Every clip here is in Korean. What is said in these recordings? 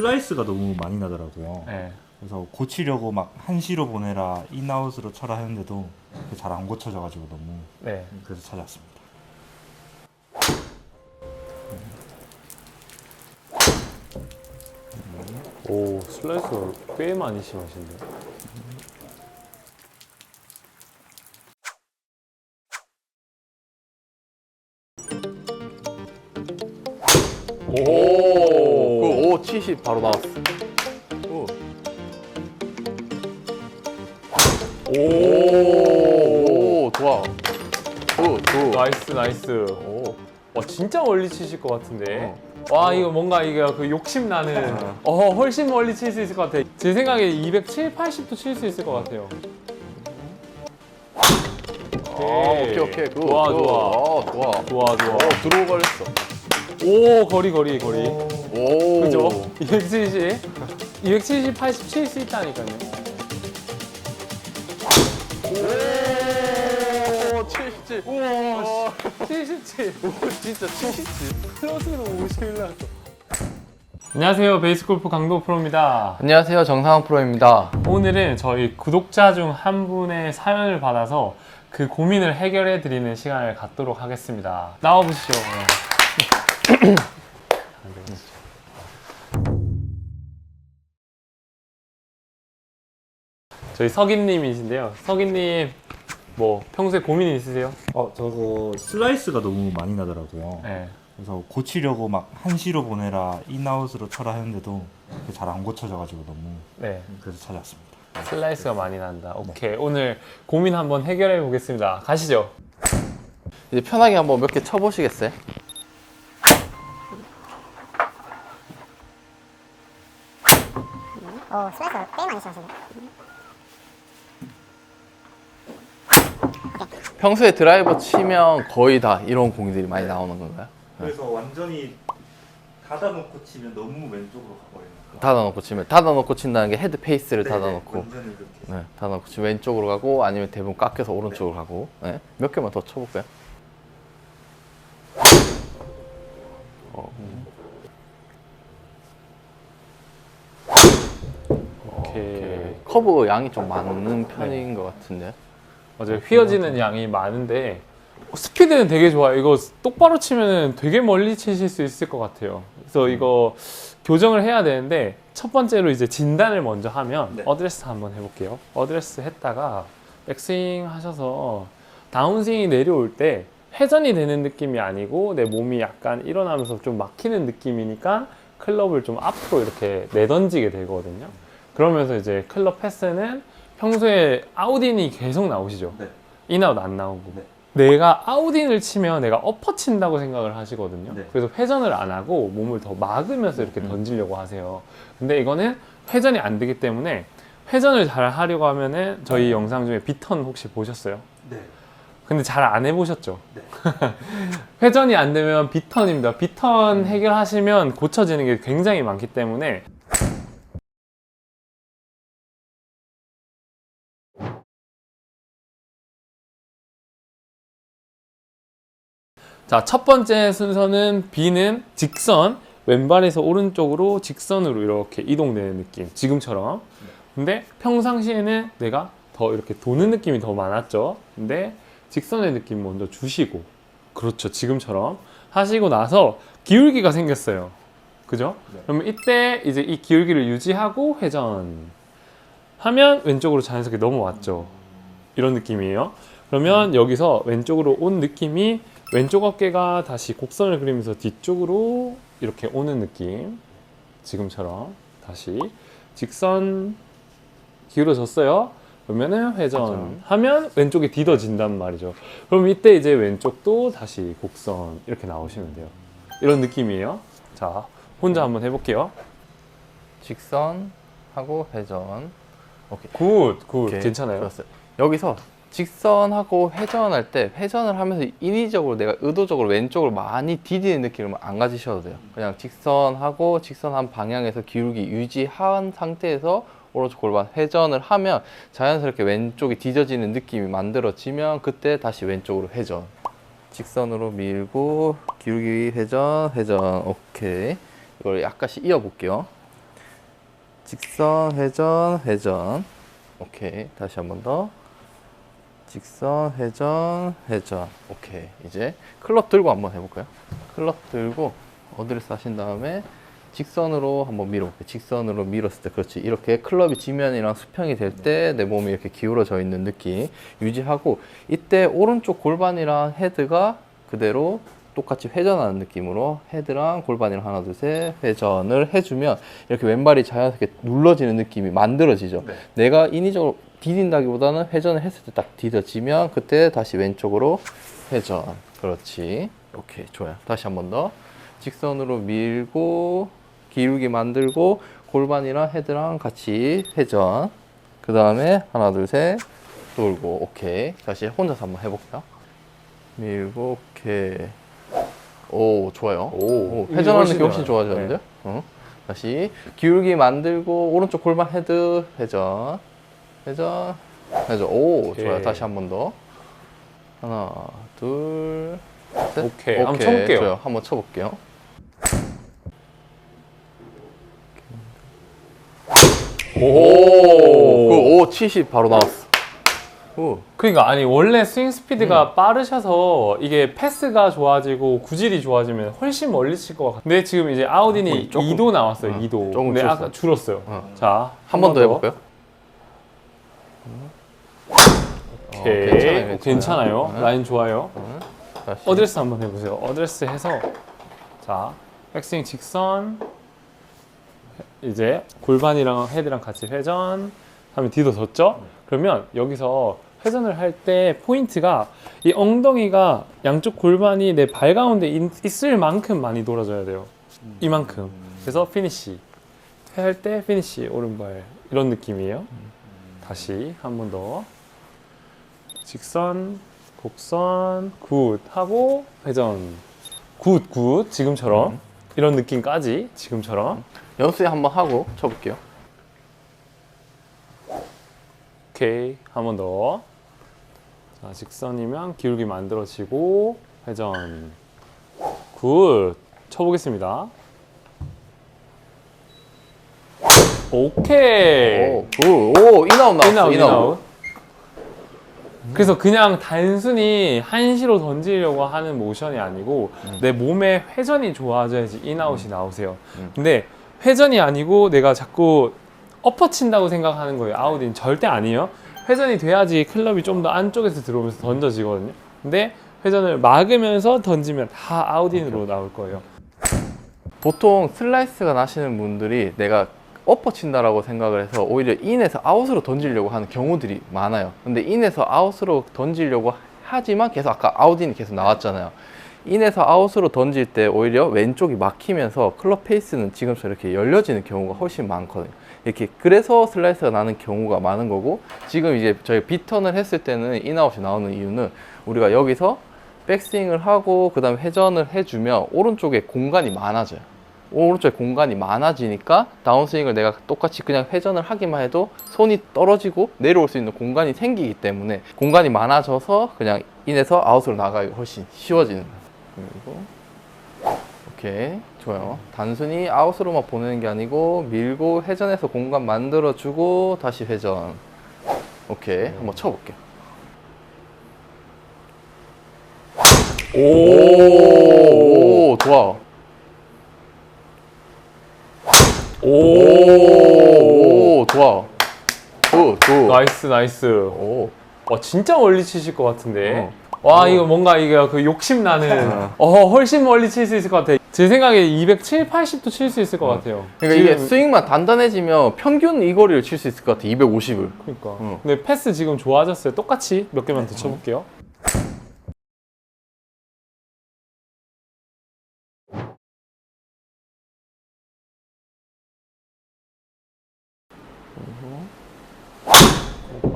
슬라이스가 너무 많이 나더라고요. 네. 그래서 고치려고 막 한시로 보내라 인아웃으로 쳐라 했는데도 잘 안 고쳐져가지고 너무 네. 그래서 찾아왔습니다. 오, 슬라이스가 꽤 많이 심하신데. 오, 그, 오, 70 바로 나왔어. 오. 오, 좋아. 굿, 굿. 나이스, 나이스. 오, 와, 진짜 멀리 치실 것 같은데. 와, 이거 뭔가 이게 그 욕심 나는. 어, 훨씬 멀리 칠 수 있을 것 같아. 제 생각에 207, 80도 칠 수 있을 것 같아요. 아, 오케이, 오케이. 굿. 좋아, 굿. 좋아. 아, 좋아. 좋아, 좋아. 오, 들어오 걸렸어. 오, 거리, 거리, 거리. 오. 그죠? 270, 270, 80칠수 있다니까요. 오, 77. 우와, 77. 진짜 77. 플러스로 51 나왔어. 안녕하세요. 베이스골프 강도 프로입니다. 안녕하세요, 정상환 프로입니다. 오늘은 저희 구독자 중 한 분의 사연을 받아서 그 고민을 해결해 드리는 시간을 갖도록 하겠습니다. 나와 보시죠. 저희 석인님이신데요. 석인님 뭐 평소에 고민이 있으세요? 어 저거 슬라이스가 너무 많이 나더라고요. 네. 그래서 고치려고 막 한시로 보내라 인아웃으로 쳐라 했는데도 잘 안 고쳐져가지고 너무 네. 그래서 찾아왔습니다. 슬라이스가 많이 난다. 오케이. 오늘 고민 한번 해결해 보겠습니다. 가시죠. 이제 편하게 한번 몇 개 쳐보시겠어요? 오, 슬라이스 꽤 많이 치시네. 평소에 드라이버 치면 거의 다 이런 공들이 많이 나오는 건가요? 그래서 완전히 닫아놓고 치면 너무 왼쪽으로 가버리는 거. 닫아놓고 치면 닫아놓고 친다는 게 헤드 페이스를 닫아놓고 완전히 이렇게. 네, 닫아놓고 치면 왼쪽으로 가고 아니면 대부분 깎여서 오른쪽으로 가고 네. 몇 개만 더 쳐볼까요? 어, 오케이. 커브 양이 좀 많은 편인 것 같은데 맞아요. 휘어지는 양이 많은데 스피드는 되게 좋아요. 이거 똑바로 치면은 되게 멀리 치실 수 있을 것 같아요. 그래서 이거 교정을 해야 되는데 첫 번째로 이제 진단을 먼저 하면 네. 어드레스 한번 해볼게요. 어드레스 했다가 백스윙 하셔서 다운스윙이 내려올 때 회전이 되는 느낌이 아니고 내 몸이 약간 일어나면서 좀 막히는 느낌이니까 클럽을 좀 앞으로 이렇게 내던지게 되거든요. 그러면서 이제 클럽 패스는 평소에 아웃인이 계속 나오시죠. 네. 인아웃 안 나오고. 네. 내가 아웃인을 치면 내가 엎어 친다고 생각을 하시거든요. 네. 그래서 회전을 안 하고 몸을 더 막으면서 이렇게 던지려고 하세요. 근데 이거는 회전이 안 되기 때문에 회전을 잘 하려고 하면은 저희 영상 중에 비턴 혹시 보셨어요? 네. 근데 잘 안 해보셨죠? 네. 회전이 안 되면 비턴입니다. 비턴 해결하시면 고쳐지는 게 굉장히 많기 때문에 자, 첫 번째 순서는 B는 직선, 왼발에서 오른쪽으로 직선으로 이렇게 이동되는 느낌. 지금처럼. 근데 평상시에는 내가 더 이렇게 도는 느낌이 더 많았죠. 근데 직선의 느낌 먼저 주시고. 그렇죠. 지금처럼. 하시고 나서 기울기가 생겼어요. 그죠? 네. 그러면 이때 이제 이 기울기를 유지하고 회전. 하면 왼쪽으로 자연스럽게 넘어왔죠. 이런 느낌이에요. 그러면 여기서 왼쪽으로 온 느낌이 왼쪽 어깨가 다시 곡선을 그리면서 뒤쪽으로 이렇게 오는 느낌. 지금처럼 다시 직선 기울어졌어요. 그러면은 회전 회전. 하면 왼쪽이 뒤더진단 말이죠. 그럼 이때 이제 왼쪽도 다시 곡선 이렇게 나오시면 돼요. 이런 느낌이에요. 자, 혼자 한번 해볼게요. 직선 하고 회전 오케이 굿, 굿. 오케이. 괜찮아요. 좋았어요. 여기서 직선하고 회전할 때 회전을 하면서 인위적으로 내가 의도적으로 왼쪽으로 많이 디디는 느낌을 안 가지셔도 돼요. 그냥 직선하고 직선한 방향에서 기울기 유지한 상태에서 오른쪽 골반 회전을 하면 자연스럽게 왼쪽이 뒤져지는 느낌이 만들어지면 그때 다시 왼쪽으로 회전. 직선으로 밀고 기울기 회전 회전 오케이 이걸 약간씩 이어볼게요. 직선 회전 회전 오케이 다시 한 번 더 직선 회전 회전. 오케이. 이제 클럽 들고 한번 해볼까요? 클럽 들고 어드레스 하신 다음에 직선으로 한번 밀어볼게요. 직선으로 밀었을 때 그렇지. 이렇게 클럽이 지면이랑 수평이 될 때 내 몸이 이렇게 기울어져 있는 느낌 유지하고 이때 오른쪽 골반이랑 헤드가 그대로 똑같이 회전하는 느낌으로 헤드랑 골반이랑 하나 둘 셋 회전을 해주면 이렇게 왼발이 자연스럽게 눌러지는 느낌이 만들어지죠. 내가 인위적으로 디딘다기보다는 회전을 했을 때 딱 디뎌지면 그때 다시 왼쪽으로 회전. 그렇지. 오케이 좋아요. 다시 한 번 더. 직선으로 밀고 기울기 만들고 골반이랑 헤드랑 같이 회전. 그 다음에 하나 둘 셋 돌고 오케이. 다시 혼자서 한번 해볼게요. 밀고 오케이. 오 좋아요. 오, 이게 회전하는 게 훨씬 좋아요. 좋아졌는데. 어? 다시 기울기 만들고 오른쪽 골반 헤드 회전, 회전, 회전. 오. 좋아요. 다시 한 번 더. 하나, 둘, 셋. 오케이. 한번 쳐볼게요. 좋아요. 한번 쳐볼게요. 오. 그, 오, 70 바로 나왔어. 오. 그러니까 아니 원래 스윙 음. 스피드가 빠르셔서 이게 패스가 좋아지고 구질이 좋아지면 훨씬 멀리 칠 것 같아요. 근데 지금 이제 아우딘이 어, 조금- 2도 나왔어요. 어, 2도. 조금 근데 줄었어. 아까 줄었어요. 어. 자, 한 번 더 해볼까요? 오케이. 어, 괜찮아요, 괜찮아요. 괜찮아요. 네. 라인 좋아요. 다시. 어드레스 한번 해보세요. 어드레스 해서 자 백스윙 직선 이제 골반이랑 헤드랑 같이 회전 하면 뒤도 섰죠? 그러면 여기서 회전을 할 때 포인트가 이 엉덩이가 양쪽 골반이 내 발 가운데 있- 있을 만큼 많이 돌아줘야 돼요. 이만큼. 그래서 피니시. 할때 피니시 오른발 이런 느낌이에요. 다시 한 번 더. 직선, 곡선, 굿 하고 회전. 굿, 굿. 지금처럼. 이런 느낌까지 지금처럼. 연습 한번 하고 쳐볼게요. 오케이. 한 번 더. 자, 직선이면 기울기 만들어지고 회전. 굿. 쳐보겠습니다. 오케이. 오, 오, 오, 인아웃 나왔어. 인아웃. 그래서 그냥 단순히 한시로 던지려고 하는 모션이 아니고 내 몸의 회전이 좋아져야지 인아웃이 나오세요. 음. 근데 회전이 아니고 내가 자꾸 엎어친다고 생각하는 거예요. 아웃인 절대 아니에요. 회전이 돼야지 클럽이 좀 더 안쪽에서 들어오면서 던져지거든요. 근데 회전을 막으면서 던지면 다 아웃인으로 나올 거예요. 보통 슬라이스가 나시는 분들이 내가 엎어 친다라고 생각을 해서 오히려 인에서 아웃으로 던지려고 하는 경우들이 많아요. 근데 인에서 아웃으로 던지려고 하지만 계속 아까 아웃인이 계속 나왔잖아요. 인에서 아웃으로 던질 때 오히려 왼쪽이 막히면서 클럽 페이스는 지금처럼 이렇게 열려지는 경우가 훨씬 많거든요. 이렇게 그래서 슬라이스가 나는 경우가 많은 거고 지금 이제 저희 비턴을 했을 때는 인아웃이 나오는 이유는 우리가 여기서 백스윙을 하고 그다음에 회전을 해주면 오른쪽에 공간이 많아져요. 오른쪽에 공간이 많아지니까 다운스윙을 내가 똑같이 그냥 회전을 하기만 해도 손이 떨어지고 내려올 수 있는 공간이 생기기 때문에 공간이 많아져서 그냥 인에서 아웃으로 나가기 훨씬 쉬워지는. 그리고 오케이 좋아요. 단순히 아웃으로만 보내는 게 아니고 밀고 회전해서 공간 만들어주고 다시 회전. 오케이 한번 쳐볼게요. 오, 오 좋아. 오, 오, 좋아. 굿, 굿. 나이스, 나이스. 오, 와 진짜 멀리 치실 것 같은데. 어. 와 이거 뭔가 이거 그 욕심 나는. 어 훨씬 멀리 칠 수 있을 것 같아. 제 생각에 207, 80도 칠 수 있을 것 같아요. 그러니까 이게 지금- 스윙만 단단해지면 평균 이 거리를 칠 수 있을 것 같아. 250을. 그러니까. 어. 근데 패스 지금 좋아졌어요. 똑같이 몇 개만 더 쳐볼게요.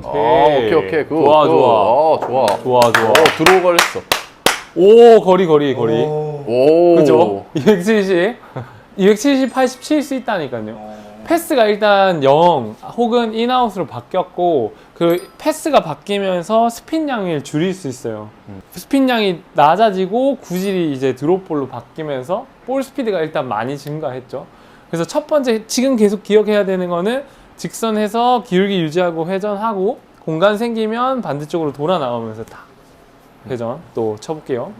아, 오케이. 굿. 좋아, 굿. 좋아. 어, 좋아. 좋아, 좋아. 오, 들어오 걸렸어. 오 거리 거리 거리. 오. 그죠? 270, 270, 80칠수 있다니까요. 패스가 일단 0 혹은 인아웃으로 바뀌었고 그 패스가 바뀌면서 스핀량을 줄일 수 있어요. 스핀량이 낮아지고 구질이 이제 드롭볼로 바뀌면서 볼 스피드가 일단 많이 증가했죠. 그래서 첫 번째 지금 계속 기억해야 되는 거는 직선해서 기울기 유지하고 회전하고 공간 생기면 반대쪽으로 돌아 나오면서 다 회전 또 쳐볼게요.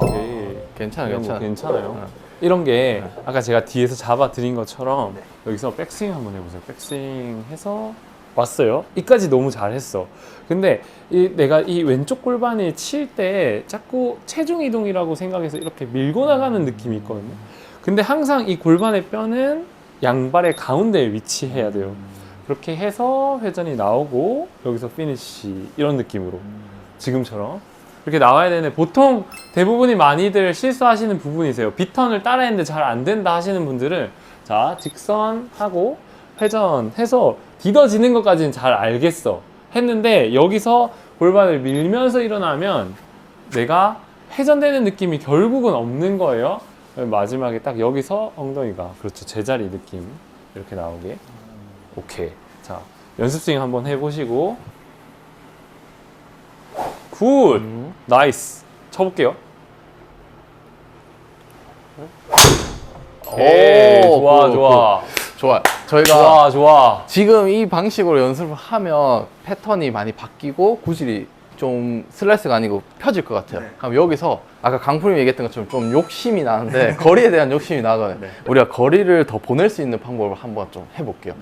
오케이. 괜찮아, 이런 거 괜찮아. 괜찮아요. 네. 이런 게 아까 제가 뒤에서 잡아 드린 것처럼 여기서 백스윙 한번 해보세요. 백스윙 해서 왔어요. 이까지 너무 잘했어. 근데 이 내가 이 왼쪽 골반에 칠 때 자꾸 체중 이동이라고 생각해서 이렇게 밀고 나가는 느낌이 있거든요. 근데 항상 이 골반의 뼈는 양발의 가운데에 위치해야 돼요. 그렇게 해서 회전이 나오고 여기서 피니시 이런 느낌으로 지금처럼 이렇게 나와야 되는데 보통 대부분이 많이들 실수하시는 부분이세요. 비턴을 따라했는데 잘 안 된다 하시는 분들은 자 직선하고 회전해서 디뎌지는 것까지는 잘 알겠어 했는데 여기서 골반을 밀면서 일어나면 내가 회전되는 느낌이 결국은 없는 거예요. 마지막에 딱 여기서 엉덩이가 그렇죠. 제자리 느낌 이렇게 나오게. 오케이. 자 연습 스윙 한번 해보시고. 굿! 음. 나이스. 쳐볼게요. 오, 좋아 굿, 좋아. 좋아. 저희가 좋아 좋아. 지금 이 방식으로 연습을 하면 패턴이 많이 바뀌고 구질이 좀 슬라이스가 아니고 펴질 것 같아요. 그럼 여기서 아까 강프님 얘기했던 것처럼 좀 욕심이 나는데 거리에 대한 욕심이 나거든요. 우리가 거리를 더 보낼 수 있는 방법을 한번 좀 해볼게요.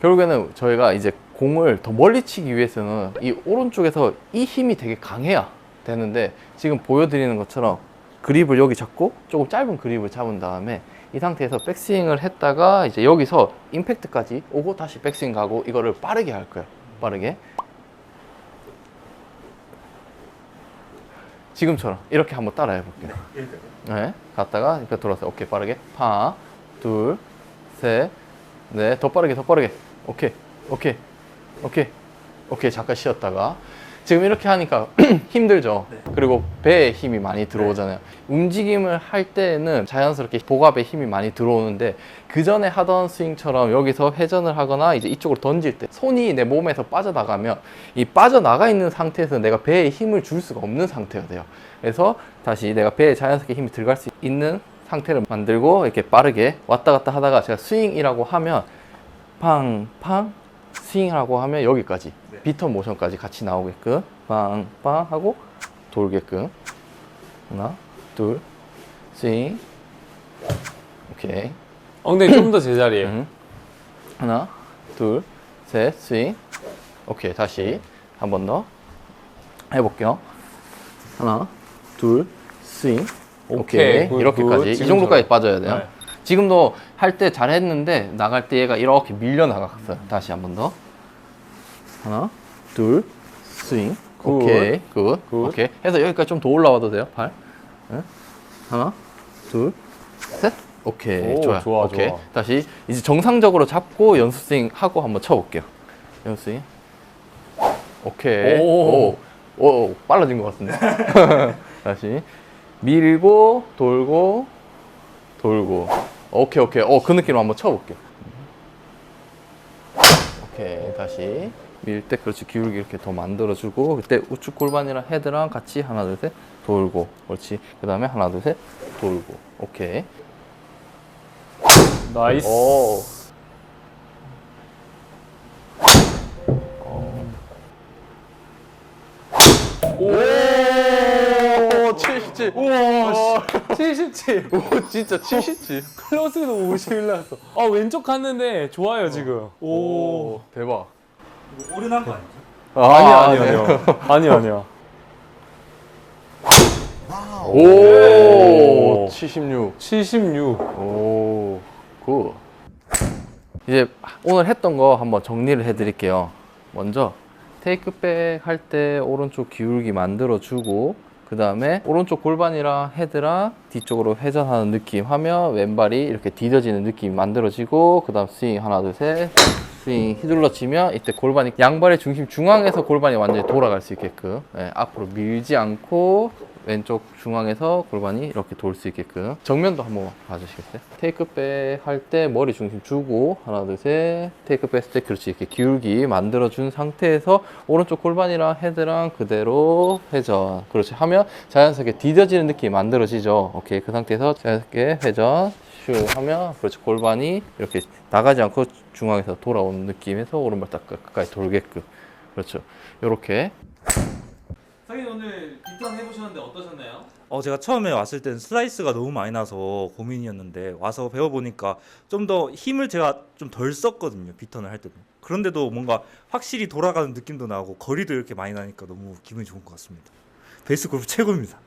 결국에는 저희가 이제 공을 더 멀리 치기 위해서는 이 오른쪽에서 이 힘이 되게 강해야 되는데 지금 보여드리는 것처럼 그립을 여기 잡고 조금 짧은 그립을 잡은 다음에 이 상태에서 백스윙을 했다가 이제 여기서 임팩트까지 오고 다시 백스윙 가고 이거를 빠르게 할 거예요. 빠르게. 지금처럼 이렇게 한번 따라 해 볼게요. 네, 갔다가 이렇게 돌아서 오케이 빠르게. 하나, 둘, 셋, 넷, 더 빠르게 더 빠르게. 오케이, 오케이, 오케이, 오케이. 잠깐 쉬었다가 지금 이렇게 하니까 힘들죠. 그리고 배에 힘이 많이 들어오잖아요. 움직임을 할 때는 자연스럽게 복압에 힘이 많이 들어오는데 그 전에 하던 스윙처럼 여기서 회전을 하거나 이제 이쪽으로 던질 때 손이 내 몸에서 빠져나가면 이 빠져나가 있는 상태에서 내가 배에 힘을 줄 수가 없는 상태가 돼요. 그래서 다시 내가 배에 자연스럽게 힘이 들어갈 수 있는 상태를 만들고 이렇게 빠르게 왔다 갔다 하다가 제가 스윙이라고 하면 팡팡 스윙하고 하면 여기까지. 비턴 모션까지 같이 나오게끔. 빵빵 하고 돌게끔. 하나 둘 스윙. 오케이. 엉덩이 좀더 제자리에. 음. 하나 둘 셋 스윙. 오케이 다시. 한 번 더 해볼게요. 하나 둘 스윙. 오케이, 오케이, 굿, 이렇게까지. 굿. 이. 정도까지 빠져야 돼요. 네. 지금도 할 때 잘했는데 나갈 때 얘가 이렇게 밀려 나갔어요. 다시 한 번 더. 하나 둘 스윙. 굿. 오케이 굿. 굿. 오케이. 해서 여기까지 좀 더 올라와도 돼요 팔? 네. 하나 둘 셋. 오케이. 오, 좋아요. 좋아, 오케이. 좋아. 다시 이제 정상적으로 잡고 연습 스윙 하고 한번 쳐볼게요. 연습 스윙. 오케이. 오. 오, 오 빨라진 것 같은데. 다시 밀고 돌고 돌고 오케이 오케이. 어 그 느낌으로 한번 쳐볼게요. 오케이 다시. 밀 때 그렇지. 기울기 이렇게 더 만들어주고 그때 우측 골반이랑 헤드랑 같이 하나 둘 셋 돌고. 그렇지. 그 다음에 하나 둘 셋 돌고. 오케이. 나이스. 오. 오, 77. 우와 77 오, 진짜 77. 클로스도 51 나왔어 아 왼쪽 갔는데 좋아요 지금 오 오, 대박. 오른한 거 아니죠? 아니야 아, 아니야 네. 아니야 아니야 아니야 오, 76. 76 오, 굿. 이제 오늘 했던 거 한번 정리를 해드릴게요. 먼저 테이크백 할 때 오른쪽 기울기 만들어 주고 그 다음에 오른쪽 골반이랑 헤드랑 뒤쪽으로 회전하는 느낌 하면 왼발이 이렇게 디뎌지는 느낌이 만들어지고 그 다음 스윙 하나 둘 셋. 스윙 휘둘러 치면 이때 골반이 양발의 중심 중앙에서 골반이 완전히 돌아갈 수 있게끔 예, 앞으로 밀지 않고 왼쪽 중앙에서 골반이 이렇게 돌 수 있게끔 정면도 한번 봐주시겠어요? 테이크백 할 때 머리 중심 주고 하나 둘셋. 테이크백 했을 때 그렇지 이렇게 기울기 만들어준 상태에서 오른쪽 골반이랑 헤드랑 그대로 회전. 그렇지 하면 자연스럽게 디뎌지는 느낌이 만들어지죠. 오케이 그 상태에서 자연스럽게 회전 슈 하면 그렇지 골반이 이렇게 나가지 않고 중앙에서 돌아오는 느낌에서 오른발 딱 끝까지 돌게끔. 그렇죠. 요렇게 선생님 오늘 비턴 해보셨는데 어떠셨나요? 어 제가 처음에 왔을 땐 슬라이스가 너무 많이 나서 고민이었는데 와서 배워보니까 좀 더 힘을 제가 좀 덜 썼거든요 비턴을 할 때도. 그런데도 뭔가 확실히 돌아가는 느낌도 나고 거리도 이렇게 많이 나니까 너무 기분이 좋은 것 같습니다. 베이스 골프 최고입니다